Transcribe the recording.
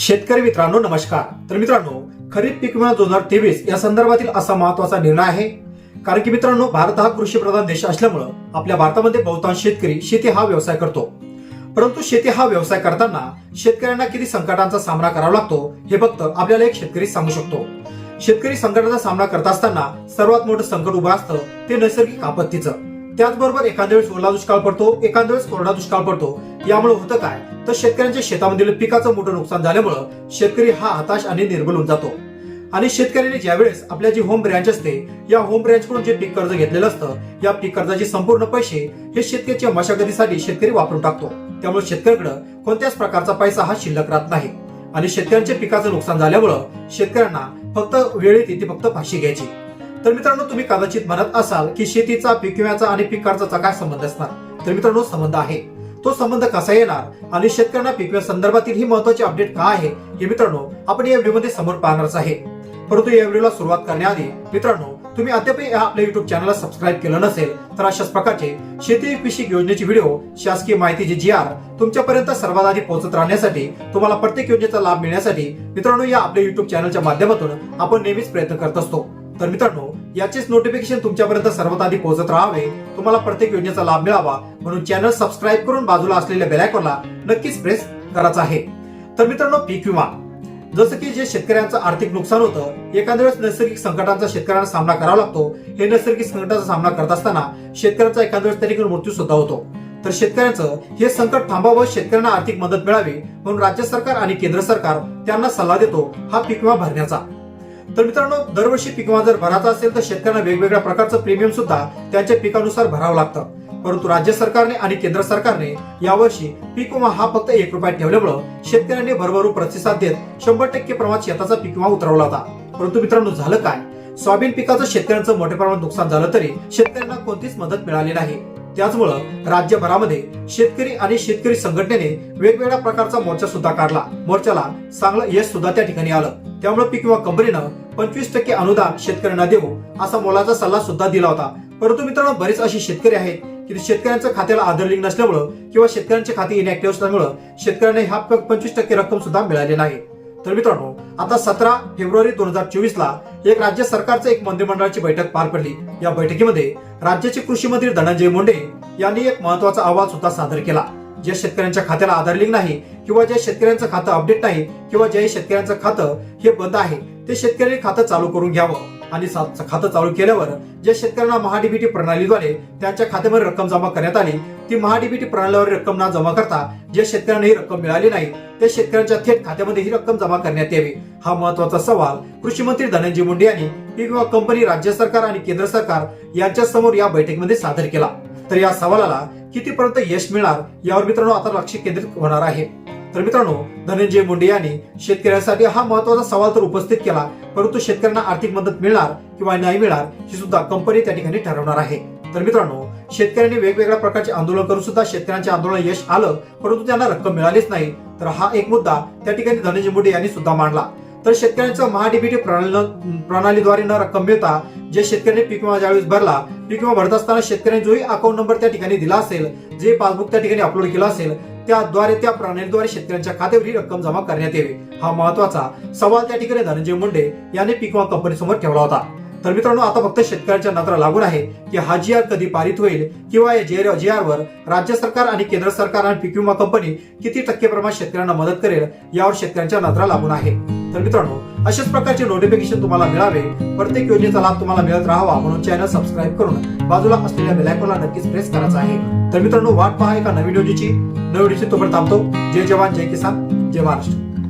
शेतकरी मित्रांनो नमस्कार. तर मित्रांनो खरीप पीक विमा दोन हजार तेवीस या संदर्भातील असा महत्त्वाचा निर्णय आहे. कारण की मित्रांनो भारत हा कृषी प्रधान देश असल्यामुळं आपल्या भारतामध्ये बहुतांश शेतकरी शेती हा व्यवसाय करतो. परंतु शेती हा व्यवसाय करताना शेतकऱ्यांना किती संकटांचा सामना करावा लागतो हे फक्त आपल्याला एक शेतकरी सांगू शकतो. शेतकरी संकटाचा सामना करत असताना सर्वात मोठं संकट उभं असतं ते नैसर्गिक आपत्तीचं. त्याचबरोबर एखाद्या वेळेस ओला दुष्काळ पडतो एखाद्या वेळेस कोरडा दुष्काळ पडतो. यामुळे होतं काय? तर शेतकऱ्यांच्या शेतामधील पिकाचं मोठं नुकसान झाल्यामुळं शेतकरी हा हताश आणि निर्बल होऊन जातो. आणि शेतकऱ्याने ज्यावेळेस आपल्या जी होम ब्रँच असते या होम ब्रँच कडून जे पीक कर्ज घेतलेलं असतं या पीक कर्जाचे संपूर्ण पैसे हे शेतकऱ्याच्या मशागतीसाठी शेतकरी वापरून टाकतो. त्यामुळे शेतकऱ्याकडे कोणत्याच प्रकारचा पैसा हा शिल्लक राहत नाही. आणि शेतकऱ्यांच्या पिकाचं नुकसान झाल्यामुळं शेतकऱ्यांना फक्त वेळेत येते फक्त फाशी घ्यायची. तर मित्रांनो तुम्ही कदाचित म्हणत असाल की शेतीचा पीक विम्याचा आणि पीक कर्जाचा काय संबंध असणार? तर मित्रांनो संबंध आहे. तो संबंध कसा येणार आणि शेतकऱ्यांना पीक विमा संदर्भातील ही महत्वाची अपडेट का आहे हे मित्रांनो आपण या व्हिडिओमध्ये समोर पाहणारच आहे. परंतु या व्हिडिओला सुरुवात करण्याआधी मित्रांनो तुम्ही अद्याप या आपल्या युट्यूब चॅनलला सबस्क्राईब केलं नसेल तर अशाच प्रकारचे शेती विषयक योजनेचे व्हिडिओ शासकीय माहितीचे जी आर तुमच्यापर्यंत सर्वात आधी पोहोचत राहण्यासाठी तुम्हाला प्रत्येक योजनेचा लाभ मिळण्यासाठी मित्रांनो या आपल्या युट्यूब चॅनलच्या माध्यमातून आपण नेहमीच प्रयत्न करत असतो. तर मित्रांनो याचेच नोटिफिकेशन तुमच्यापर्यंत सर्वात आधी पोहोचत राहावे. तुम्हाला प्रत्येक योजनेचा लाभ मिळावा. म्हणून चॅनल सबस्क्राईब करून बाजूला असलेल्या बेलायकॉनला नक्कीच प्रेस करायचा आहे. तर मित्रांनो पीक विमा. जसं की जे शेतकऱ्यांचं आर्थिक नुकसान होतं एखाद्या वेळेस नैसर्गिक संकटांचा शेतकऱ्यांना सामना करावा लागतो. हे नैसर्गिक संकटाचा सामना करत असताना शेतकऱ्यांचा एखाद्या वेळेस त्या मृत्यू सुद्धा होतो. तर शेतकऱ्यांचं हे संकट थांबावं शेतकऱ्यांना आर्थिक मदत मिळावी. म्हणून राज्य सरकार आणि केंद्र सरकार त्यांना सल्ला देतो हा पीक विमा भरण्याचा. तर मित्रांनो दरवर्षी पीक जर भरायचा असेल तर शेतकऱ्यांना वेगवेगळ्या प्रकारचं प्रीमियम सुद्धा त्यांच्या पिकानुसार भरावं लागतं. परंतु राज्य सरकारने आणि केंद्र सरकारने यावर्षी पीक विमा हा फक्त एक रुपयात ठेवल्यामुळं शेतकऱ्यांनी भरभरून प्रतिसाद देत शंभर टक्के प्रमाणात शेताचा पीक विमा उतरवला होता. परंतु मित्रांनो झालं काय? सोयाबीन पिकाचं शेतकऱ्यांचं मोठ्या प्रमाणात नुकसान झालं तरी शेतकऱ्यांना कोणतीच मदत मिळाली नाही. त्याचमुळं राज्यभरामध्ये शेतकरी आणि शेतकरी संघटनेने वेगवेगळ्या प्रकारचा मोर्चा सुद्धा काढला. मोर्चाला चांगलं यश सुद्धा त्या ठिकाणी आलं. त्यामुळे पीक विमा कंपनीनं पंचवीस टक्के अनुदान शेतकऱ्यांना देऊ असा मोलाचा सल्ला सुद्धा दिला होता. परंतु मित्रांनो बरेच असे शेतकरी आहेत की शेतकऱ्यांच्या खात्याला आधार लिंक नसल्यामुळं किंवा शेतकऱ्यांचे खाते इनॅक्टिव्ह असल्यामुळं शेतकऱ्यांना ह्या पंचवीस टक्के रक्कम सुद्धा मिळाली नाही. तर मित्रांनो आता सतरा फेब्रुवारी दोन हजार चोवीस ला एक राज्य सरकारचं एक मंत्रिमंडळाची बैठक पार पडली. या बैठकीमध्ये राज्याचे कृषी मंत्री धनंजय मुंडे यांनी एक महत्त्वाचा अहवाल सुद्धा सादर केला. ज्या शेतकऱ्यांच्या खात्याला आधार लिंक नाही किंवा ज्या शेतकऱ्यांचं खातं अपडेट नाही किंवा ज्या शेतकऱ्यांचं खातं हे बंद आहे ते शेतकऱ्यांनी खातं चालू करून घ्यावं. आणि खातं चालू केल्यावर ज्या शेतकऱ्यांना महाडीबीटी प्रणालीद्वारे त्यांच्या खात्यामध्ये रक्कम जमा करण्यात आली ती महाडीबीटी प्रणालीवर रक्कम न जमा करता ज्या शेतकऱ्यांना ही रक्कम मिळाली नाही त्या शेतकऱ्यांच्या थेट खात्यामध्ये ही रक्कम जमा करण्यात यावी. हा महत्त्वाचा सवाल कृषी मंत्री धनंजय मुंडे यांनी पीक विमा कंपनी राज्य सरकार आणि केंद्र सरकार यांच्या समोर या बैठकीमध्ये सादर केला. तर या सवालाला कितीपर्यंत यश मिळणार यावर मित्रांनो आता लक्ष केंद्रित होणार आहे. तर मित्रांनो धनंजय मुंडे यांनी शेतकऱ्यांसाठी हा महत्त्वाचा सवाल तर उपस्थित केला परंतु शेतकऱ्यांना आर्थिक मदत मिळणार किंवा नाही मिळणार ही सुद्धा कंपनी त्या ठिकाणी ठरवणार आहे. तर मित्रांनो शेतकऱ्यांनी वेगवेगळ्या प्रकारचे आंदोलन करून सुद्धा शेतकऱ्यांचे आंदोलन यश आलं परंतु त्यांना रक्कम मिळालीच नाही. तर हा एक मुद्दा त्या ठिकाणी धनंजय मुंडे यांनी सुद्धा मांडला. तर शेतकऱ्यांचं महाडीबीटी प्रणाली प्रणालीद्वारे न रक्कम मिळता जे शेतकऱ्यांनी पीक विमा ज्यावेळेस भरला पीक विमा भरत असताना शेतकऱ्यांनी जोही अकाउंट नंबर त्या ठिकाणी दिला असेल जे पासबुक त्या ठिकाणी अपलोड केलं असेल त्याद्वारे त्या प्रणालीद्वारे शेतकऱ्यांच्या खात्यावर ही रक्कम जमा करण्यात यावी. हा महत्त्वाचा सवाल त्या ठिकाणी धनंजय मुंडे यांनी पीक विमा कंपनी समोर ठेवला होता. तर मित्रांनो आता फक्त शेतकऱ्यांच्या नजरा लागून आहे की हा जी आर कधी पारित होईल किंवा या जी आर वर राज्य सरकार आणि केंद्र सरकार आणि पीक विमा कंपनी किती टक्के प्रमाणात शेतकऱ्यांना मदत करेल यावर शेतकऱ्यांच्या नजरा लागून आहे. तर मित्रांनो अशाच प्रकारचे नोटिफिकेशन तुम्हाला मिळावे. प्रत्येक योजनेचा लाभ तुम्हाला मिळत राहावा. म्हणून चॅनल सबस्क्राईब करून बाजूला असलेल्या बेलायकॉनला नक्कीच प्रेस करायचा आहे. तर मित्रांनो वाट पहा एका नवीन योजनेची नवीन योजनेची तोपर्यंत थांबतो. जय जवान जय किसान जय महाराष्ट्र.